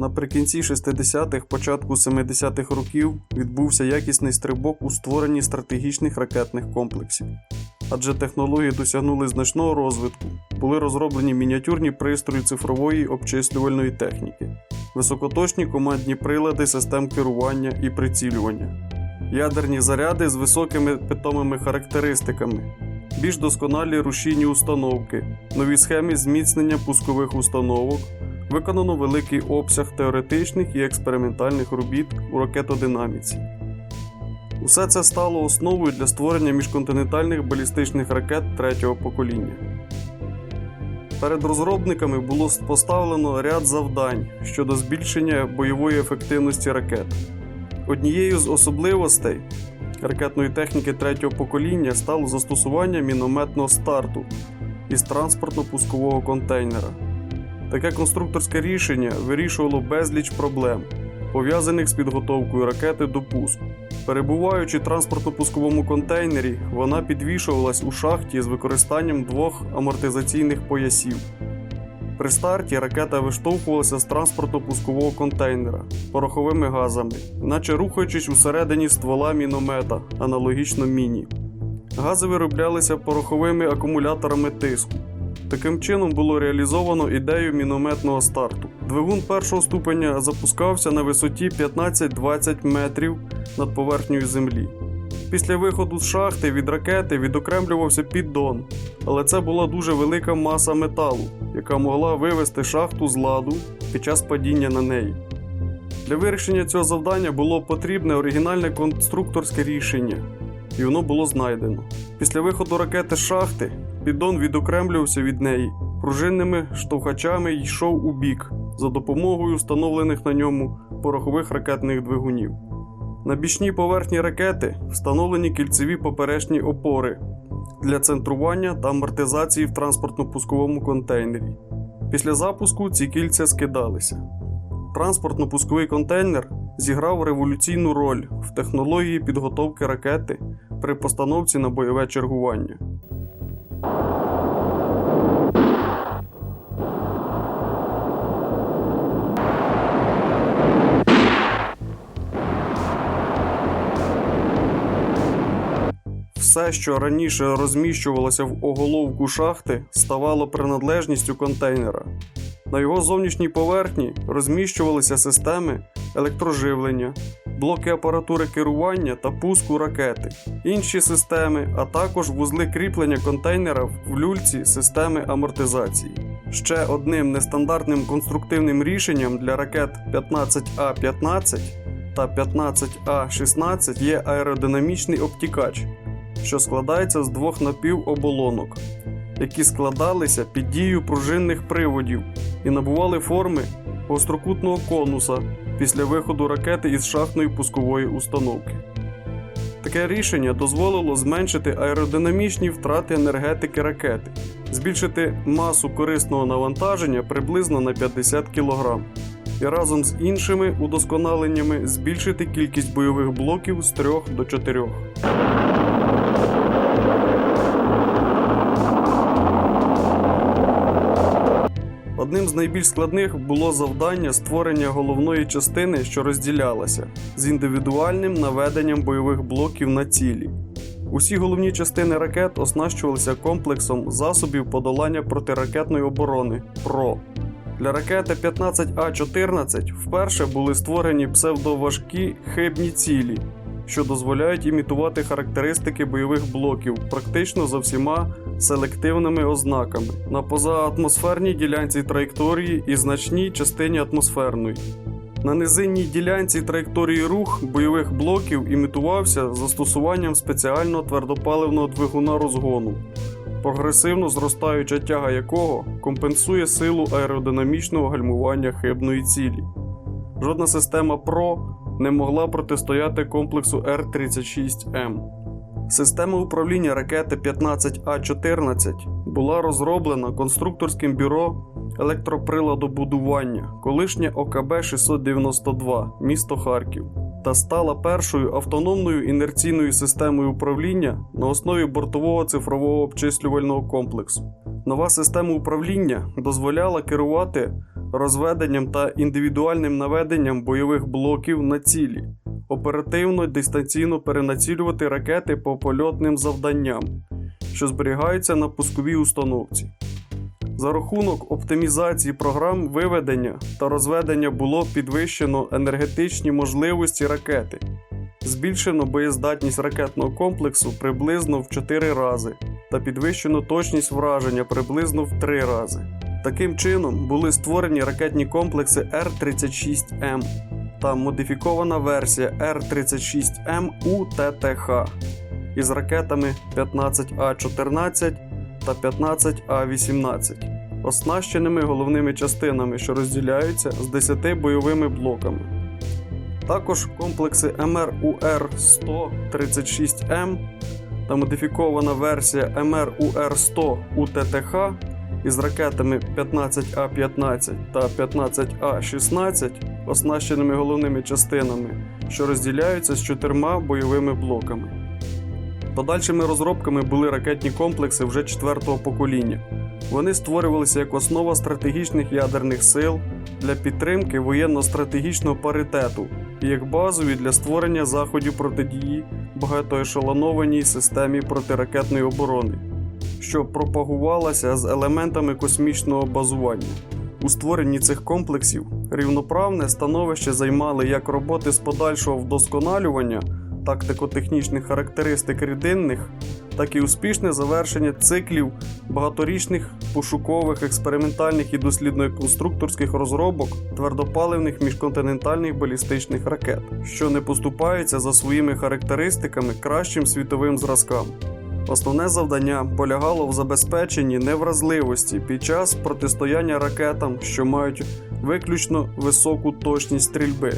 Наприкінці 60-х, початку 70-х років відбувся якісний стрибок у створенні стратегічних ракетних комплексів. Адже технології досягнули значного розвитку, були розроблені мініатюрні пристрої цифрової обчислювальної техніки, високоточні командні прилади систем керування і прицілювання, ядерні заряди з високими питомими характеристиками, більш досконалі рушійні установки, нові схеми зміцнення пускових установок, виконано великий обсяг теоретичних і експериментальних робіт у ракетодинаміці. Усе це стало основою для створення міжконтинентальних балістичних ракет третього покоління. Перед розробниками було поставлено ряд завдань щодо збільшення бойової ефективності ракет. Однією з особливостей ракетної техніки третього покоління стало застосування мінометного старту із транспортно-пускового контейнера. Таке конструкторське рішення вирішувало безліч проблем, пов'язаних з підготовкою ракети до пуску. Перебуваючи в транспортно-пусковому контейнері, вона підвішувалась у шахті з використанням двох амортизаційних поясів. При старті ракета виштовхувалася з транспортно-пускового контейнера пороховими газами, наче рухаючись усередині ствола міномета, аналогічно міні. Гази вироблялися пороховими акумуляторами тиску. Таким чином було реалізовано ідею мінометного старту. Двигун першого ступеня запускався на висоті 15-20 метрів над поверхнею землі. Після виходу з шахти від ракети відокремлювався піддон, але це була дуже велика маса металу, яка могла вивести шахту з ладу під час падіння на неї. Для вирішення цього завдання було потрібне оригінальне конструкторське рішення, і воно було знайдено. Після виходу ракети з шахти піддон відокремлювався від неї, пружинними штовхачами йшов у бік за допомогою встановлених на ньому порохових ракетних двигунів. На бічній поверхні ракети встановлені кільцеві поперечні опори для центрування та амортизації в транспортно-пусковому контейнері. Після запуску ці кільця скидалися. Транспортно-пусковий контейнер зіграв революційну роль в технології підготовки ракети при постановці на бойове чергування. Все, що раніше розміщувалося в оголовку шахти, ставало приналежністю контейнера. На його зовнішній поверхні розміщувалися системи електроживлення, блоки апаратури керування та пуску ракети, інші системи, а також вузли кріплення контейнера в люльці системи амортизації. Ще одним нестандартним конструктивним рішенням для ракет 15А15 та 15А16 є аеродинамічний обтікач, що складається з двох напівоболонок, які складалися під дією пружинних приводів і набували форми гострокутного конуса після виходу ракети із шахтної пускової установки. Таке рішення дозволило зменшити аеродинамічні втрати енергетики ракети, збільшити масу корисного навантаження приблизно на 50 кг і разом з іншими удосконаленнями збільшити кількість бойових блоків з 3 до 4. Одним з найбільш складних було завдання створення головної частини, що розділялася, з індивідуальним наведенням бойових блоків на цілі. Усі головні частини ракет оснащувалися комплексом засобів подолання протиракетної оборони ПРО. Для ракети 15А14 вперше були створені псевдоважкі хибні цілі, що дозволяють імітувати характеристики бойових блоків практично за всіма селективними ознаками на позаатмосферній ділянці траєкторії і значній частині атмосферної. На низинній ділянці траєкторії рух бойових блоків імітувався застосуванням спеціального твердопаливного двигуна розгону, прогресивно зростаюча тяга якого компенсує силу аеродинамічного гальмування хибної цілі. Жодна система ПРО не могла протистояти комплексу Р-36М. Система управління ракети 15А14 була розроблена конструкторським бюро електроприладобудування, колишнє ОКБ 692, місто Харків, та стала першою автономною інерційною системою управління на основі бортового цифрового обчислювального комплексу. Нова система управління дозволяла керувати розведенням та індивідуальним наведенням бойових блоків на цілі, оперативно дистанційно перенацілювати ракети по польотним завданням, що зберігаються на пусковій установці. За рахунок оптимізації програм виведення та розведення було підвищено енергетичні можливості ракети, збільшено боєздатність ракетного комплексу приблизно в 4 рази та підвищено точність враження приблизно в 3 рази. Таким чином були створені ракетні комплекси Р-36М та модифікована версія Р-36М у ТТХ із ракетами 15А14 та 15А18, оснащеними головними частинами, що розділяються з 10 бойовими блоками. Також комплекси МРУР-136М та модифікована версія МРУР-100 УТТХ із ракетами 15А15 та 15А16, оснащеними головними частинами, що розділяються з чотирма бойовими блоками. Подальшими розробками були ракетні комплекси вже четвертого покоління. Вони створювалися як основа стратегічних ядерних сил для підтримки воєнно-стратегічного паритету і як базові для створення заходів протидії багатоешелонованій системі протиракетної оборони, що пропагувалася з елементами космічного базування. У створенні цих комплексів рівноправне становище займали як роботи з подальшого вдосконалювання тактико-технічних характеристик рідинних, так і успішне завершення циклів багаторічних пошукових, експериментальних і дослідно-конструкторських розробок твердопаливних міжконтинентальних балістичних ракет, що не поступаються за своїми характеристиками кращим світовим зразкам. Основне завдання полягало в забезпеченні невразливості під час протистояння ракетам, що мають виключно високу точність стрільби.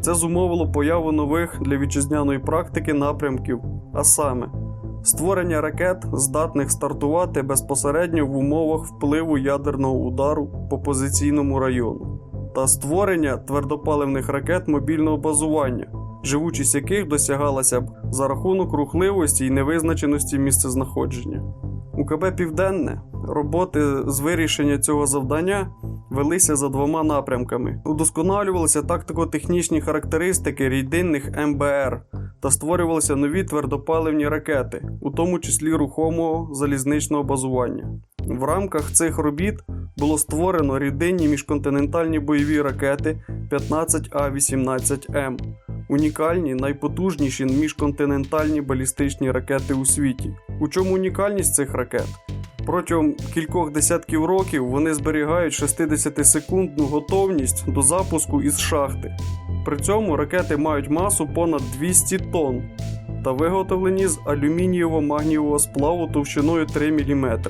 Це зумовило появу нових для вітчизняної практики напрямків, а саме створення ракет, здатних стартувати безпосередньо в умовах впливу ядерного удару по позиційному району, та створення твердопаливних ракет мобільного базування, живучість яких досягалася б за рахунок рухливості і невизначеності місцезнаходження. У КБ Південне роботи з вирішення цього завдання велися за двома напрямками: удосконалювалися тактико-технічні характеристики рідинних МБР та створювалися нові твердопаливні ракети, у тому числі рухомого залізничного базування. В рамках цих робіт було створено рідинні міжконтинентальні бойові ракети 15А18М, унікальні найпотужніші міжконтинентальні балістичні ракети у світі. У чому унікальність цих ракет? Протягом кількох десятків років вони зберігають 60-секундну готовність до запуску із шахти. При цьому ракети мають масу понад 200 тонн та виготовлені з алюмінієво-магнієвого сплаву товщиною 3 мм.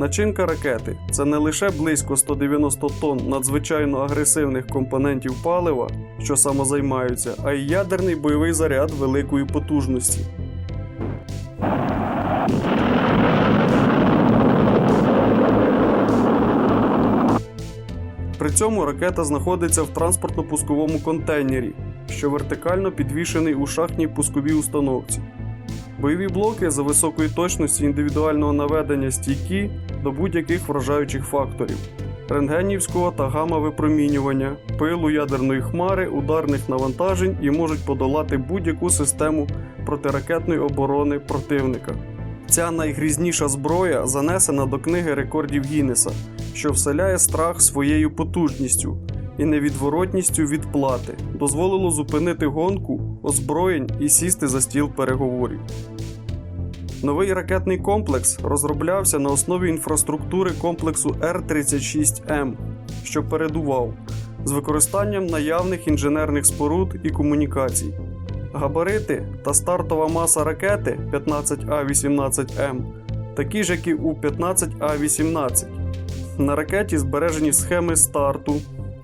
Начинка ракети це не лише близько 190 тонн надзвичайно агресивних компонентів палива, що самозаймаються, а й ядерний бойовий заряд великої потужності. При цьому ракета знаходиться в транспортно-пусковому контейнері, що вертикально підвішений у шахтній пусковій установці. Бойові блоки за високої точності індивідуального наведення стійкі до будь-яких вражаючих факторів рентгенівського та гамма-випромінювання, пилу ядерної хмари, ударних навантажень і можуть подолати будь-яку систему протиракетної оборони противника. Ця найгрізніша зброя занесена до книги рекордів Гіннеса, що вселяє страх своєю потужністю і невідворотністю відплати, дозволило зупинити гонку озброєнь і сісти за стіл переговорів. Новий ракетний комплекс розроблявся на основі інфраструктури комплексу Р-36М, що передував з використанням наявних інженерних споруд і комунікацій. Габарити та стартова маса ракети 15А18М такі ж, як і у 15А18. На ракеті збережені схеми старту,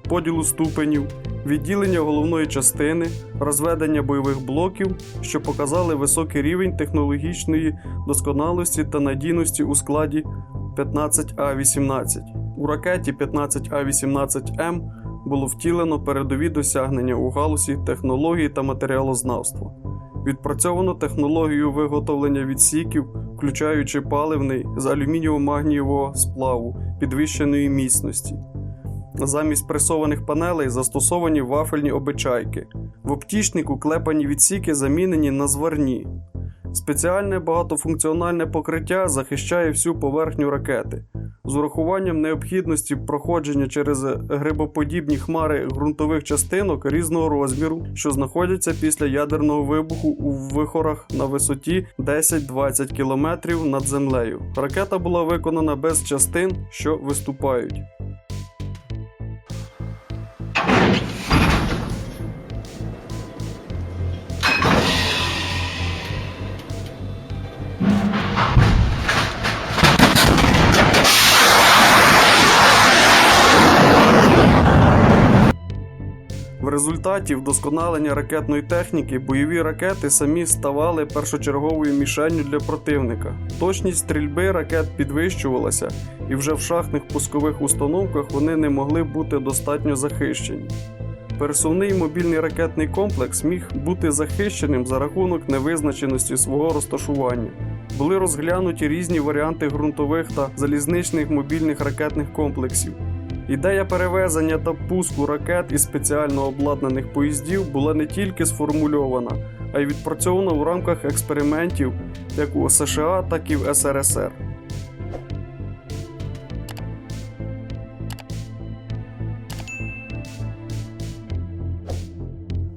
поділу ступенів, відділення головної частини, розведення бойових блоків, що показали високий рівень технологічної досконалості та надійності у складі 15А18. У ракеті 15А18М було втілено передові досягнення у галузі технології та матеріалознавства. Відпрацьовано технологію виготовлення відсіків, включаючи паливний з алюмінієво-магнієвого сплаву підвищеної міцності. Замість пресованих панелей застосовані вафельні обичайки. В оптічнику клепані відсіки замінені на зварні. Спеціальне багатофункціональне покриття захищає всю поверхню ракети. З урахуванням необхідності проходження через грибоподібні хмари ґрунтових частинок різного розміру, що знаходяться після ядерного вибуху у вихорах на висоті 10-20 км над землею. Ракета була виконана без частин, що виступають. В результаті вдосконалення ракетної техніки бойові ракети самі ставали першочерговою мішенню для противника. Точність стрільби ракет підвищувалася, і вже в шахтних пускових установках вони не могли бути достатньо захищені. Пересувний мобільний ракетний комплекс міг бути захищеним за рахунок невизначеності свого розташування. Були розглянуті різні варіанти ґрунтових та залізничних мобільних ракетних комплексів. Ідея перевезення та пуску ракет із спеціально обладнаних поїздів була не тільки сформульована, а й відпрацьована в рамках експериментів як у США, так і в СРСР.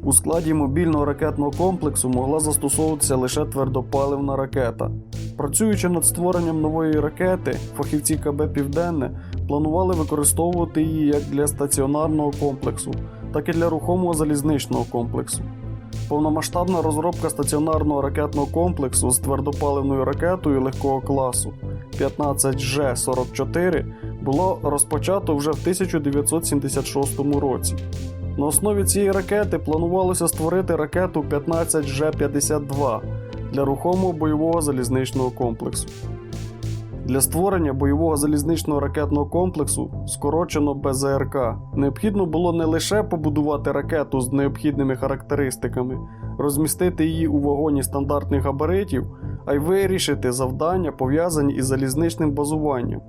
У складі мобільного ракетного комплексу могла застосовуватися лише твердопаливна ракета. Працюючи над створенням нової ракети, фахівці КБ Південне планували використовувати її як для стаціонарного комплексу, так і для рухомого залізничного комплексу. Повномасштабна розробка стаціонарного ракетного комплексу з твердопаливною ракетою легкого класу 15Ж-44 було розпочато вже в 1976 році. На основі цієї ракети планувалося створити ракету 15Ж-52 для рухомого бойового залізничного комплексу. Для створення бойового залізничного ракетного комплексу, скорочено БЗРК, необхідно було не лише побудувати ракету з необхідними характеристиками, розмістити її у вагоні стандартних габаритів, а й вирішити завдання, пов'язані із залізничним базуванням.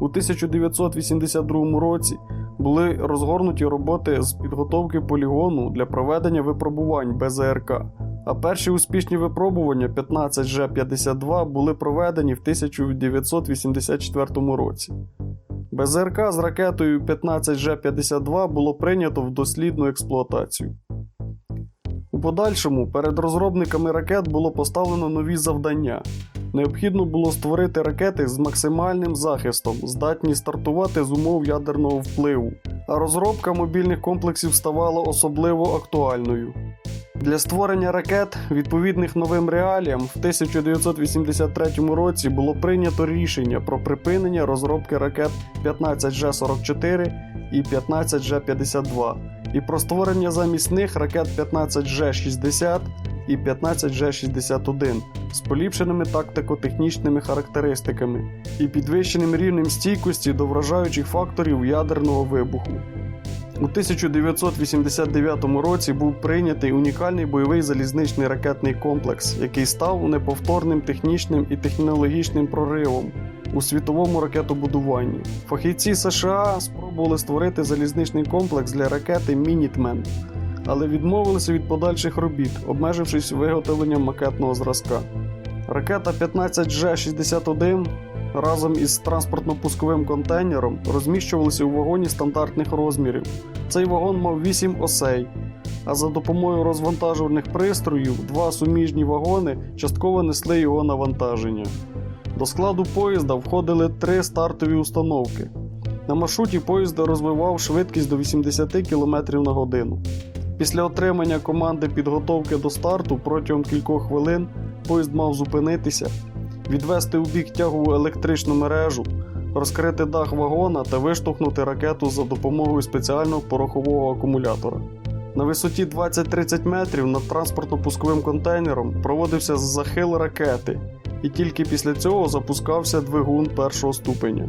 У 1982 році були розгорнуті роботи з підготовки полігону для проведення випробувань БЗРК. А перші успішні випробування 15Ж52 були проведені в 1984 році. БЗРК з ракетою 15Ж52 було прийнято в дослідну експлуатацію. У подальшому перед розробниками ракет було поставлено нові завдання. Необхідно було створити ракети з максимальним захистом, здатні стартувати з умов ядерного впливу, а розробка мобільних комплексів ставала особливо актуальною. Для створення ракет, відповідних новим реаліям, в 1983 році було прийнято рішення про припинення розробки ракет 15Ж44 і 15Ж52 і про створення замість них ракет 15Ж60 і 15Ж61 з поліпшеними тактико-технічними характеристиками і підвищеним рівнем стійкості до вражаючих факторів ядерного вибуху. У 1989 році був прийнятий унікальний бойовий залізничний ракетний комплекс, який став неповторним технічним і технологічним проривом у світовому ракетобудуванні. Фахівці США спробували створити залізничний комплекс для ракети Мінітмен, але відмовилися від подальших робіт, обмежившись виготовленням макетного зразка. Ракета 15G61 разом із транспортно-пусковим контейнером розміщувалися у вагоні стандартних розмірів. Цей вагон мав 8 осей, а за допомогою розвантажувальних пристроїв два суміжні вагони частково несли його навантаження. До складу поїзда входили три стартові установки. На маршруті поїзд розвивав швидкість до 80 км на годину. Після отримання команди підготовки до старту протягом кількох хвилин поїзд мав зупинитися, відвести у бік тягу електричну мережу, розкрити дах вагона та виштовхнути ракету за допомогою спеціального порохового акумулятора. На висоті 20-30 метрів над транспортно-пусковим контейнером проводився захил ракети, і тільки після цього запускався двигун першого ступеня.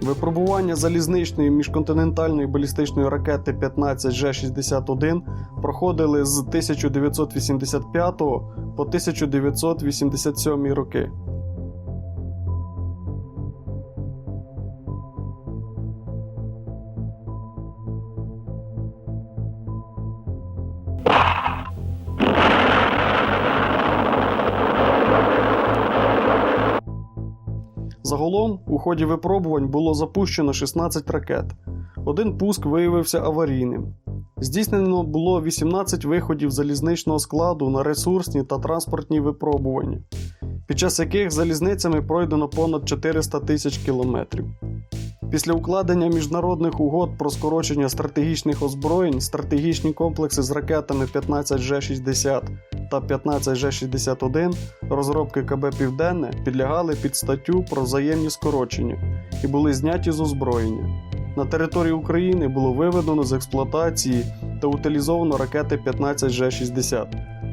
Випробування залізничної міжконтинентальної балістичної ракети 15Ж61 проходили з 1985 по 1987 роки. Загалом у ході випробувань було запущено 16 ракет. Один пуск виявився аварійним. Здійснено було 18 виходів залізничного складу на ресурсні та транспортні випробування, під час яких залізницями пройдено понад 400 тисяч кілометрів. Після укладення міжнародних угод про скорочення стратегічних озброєнь стратегічні комплекси з ракетами 15Ж60 та 15Ж61 розробки КБ Південне підлягали під статтю про взаємні скорочення і були зняті з озброєння. На території України було виведено з експлуатації та утилізовано ракети 15Ж60,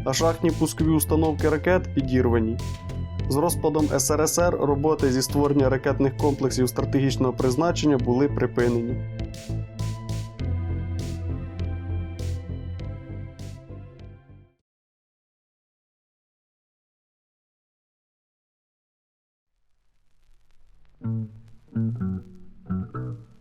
а шахтні пускові установки ракет підірвані. З розпадом СРСР роботи зі створення ракетних комплексів стратегічного призначення були припинені. Mm-hmm. Mm-hmm.